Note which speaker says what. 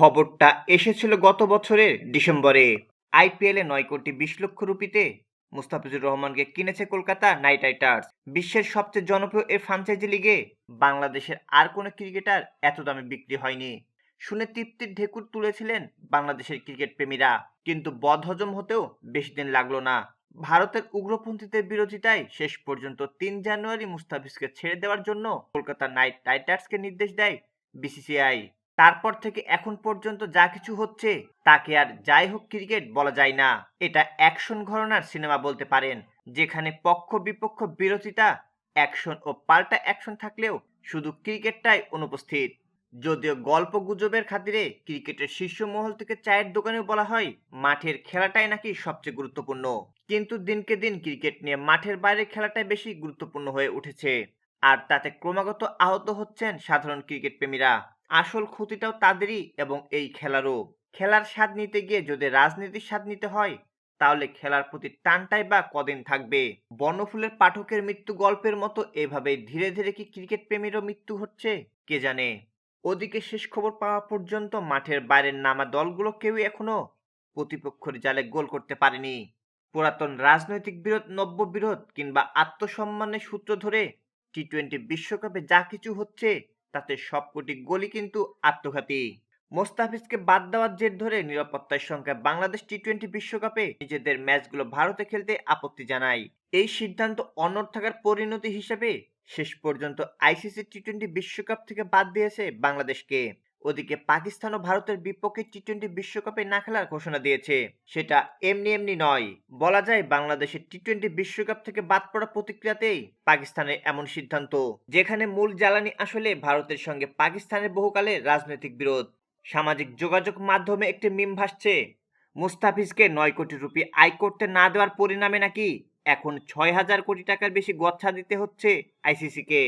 Speaker 1: খবরটা এসেছিল গত বছরের ডিসেম্বরে। আইপিএলে নয় কোটি বিশ লক্ষ রুপিতে মুস্তাফিজুর রহমানকে কিনেছে কলকাতা নাইট রাইডার্স। বিশ্বের সবচেয়ে জনপ্রিয় এই ফ্রাঞ্চাইজি লিগে বাংলাদেশের আর কোনো ক্রিকেটার এত দামে বিক্রি হয়নি। শুনে তৃপ্তির ঢেকুর তুলেছিলেন বাংলাদেশের ক্রিকেট প্রেমীরা। কিন্তু বদহজম হতেও বেশি দিন লাগল না। ভারতের উগ্রপন্থীদের বিরোধিতায় শেষ পর্যন্ত তিন জানুয়ারি মুস্তাফিজকে ছেড়ে দেওয়ার জন্য কলকাতা নাইট রাইডার্সকে নির্দেশ দেয় বিসিসিআই। তারপর থেকে এখন পর্যন্ত যা কিছু হচ্ছে, তাকে আর যাই হোক ক্রিকেট বলা যায় না। এটা অ্যাকশন ঘরনার সিনেমা বলতে পারেন, যেখানে পক্ষ বিপক্ষ বিরোধিতা, অ্যাকশন ও পাল্টা অ্যাকশন থাকলেও শুধু ক্রিকেটটাই অনুপস্থিত। যদিও গল্প গুজবের খাতিরে ক্রিকেটের শীর্ষ মহল থেকে চায়ের দোকানেও বলা হয়, মাঠের খেলাটাই নাকি সবচেয়ে গুরুত্বপূর্ণ। কিন্তু দিনকে দিন ক্রিকেট নিয়ে মাঠের বাইরে খেলাটাই বেশি গুরুত্বপূর্ণ হয়ে উঠেছে। আর তাতে ক্রমাগত আহত হচ্ছেন সাধারণ ক্রিকেট প্রেমীরা। আসল ক্ষতিটাও তাদেরই এবং এই খেলারও। খেলার স্বাদ নিতে গিয়ে যদি রাজনীতির স্বাদ নিতে হয়, তাহলে খেলার প্রতি টানটাই বা কদিন থাকবে। বর্ণফুলের পাঠকের মৃত্যু গল্পের মতো এভাবে ধীরে ধীরে কি ক্রিকেট প্রেমীরও মৃত্যু হচ্ছে, কে জানে? ওদিকে শেষ খবর পাওয়া পর্যন্ত মাঠের বাইরের নামা দলগুলো কেউই এখনও প্রতিপক্ষের জালে গোল করতে পারেনি। পুরাতন রাজনৈতিক বিরোধ নব্য বিরোধ কিংবা আত্মসম্মানের সূত্র ধরে টি টোয়েন্টি বিশ্বকাপে যা কিছু হচ্ছে, তাতে সবকটি গোলই কিন্তু আত্মঘাতী। মোস্তাফিজকে বাদ দেওয়ার জের ধরে নিরাপত্তার সংখ্যা বাংলাদেশ টি টোয়েন্টি বিশ্বকাপে নিজেদের ম্যাচগুলো ভারতে খেলতে আপত্তি জানায়। এই সিদ্ধান্ত অনড় থাকার পরিণতি হিসেবে শেষ পর্যন্ত আইসিসি টি টোয়েন্টি বিশ্বকাপ থেকে বাদ দিয়েছে বাংলাদেশকে। ওদিকে পাকিস্তান ও ভারতের বিপক্ষে টি টোয়েন্টি বিশ্বকাপে না খেলার ঘোষণা দিয়েছে। সেটা এমনি এমনি নয়। বলা যায় বাংলাদেশের টি টোয়েন্টি বিশ্বকাপ থেকে বাদ পড়া প্রতিক্রিয়াতেই পাকিস্তানের এমন সিদ্ধান্ত, যেখানে মূল জ্বালানি আসলে ভারতের সঙ্গে পাকিস্তানের বহুকালে রাজনৈতিক বিরোধ। সামাজিক যোগাযোগ মাধ্যমে একটি মিম ভাসছে, মুস্তাফিজকে নয় কোটি রুপি আয় করতে না দেওয়ার পরিণামে নাকি এখন ছয় হাজার কোটি টাকার বেশি গচ্ছা দিতে হচ্ছে আইসিসিকে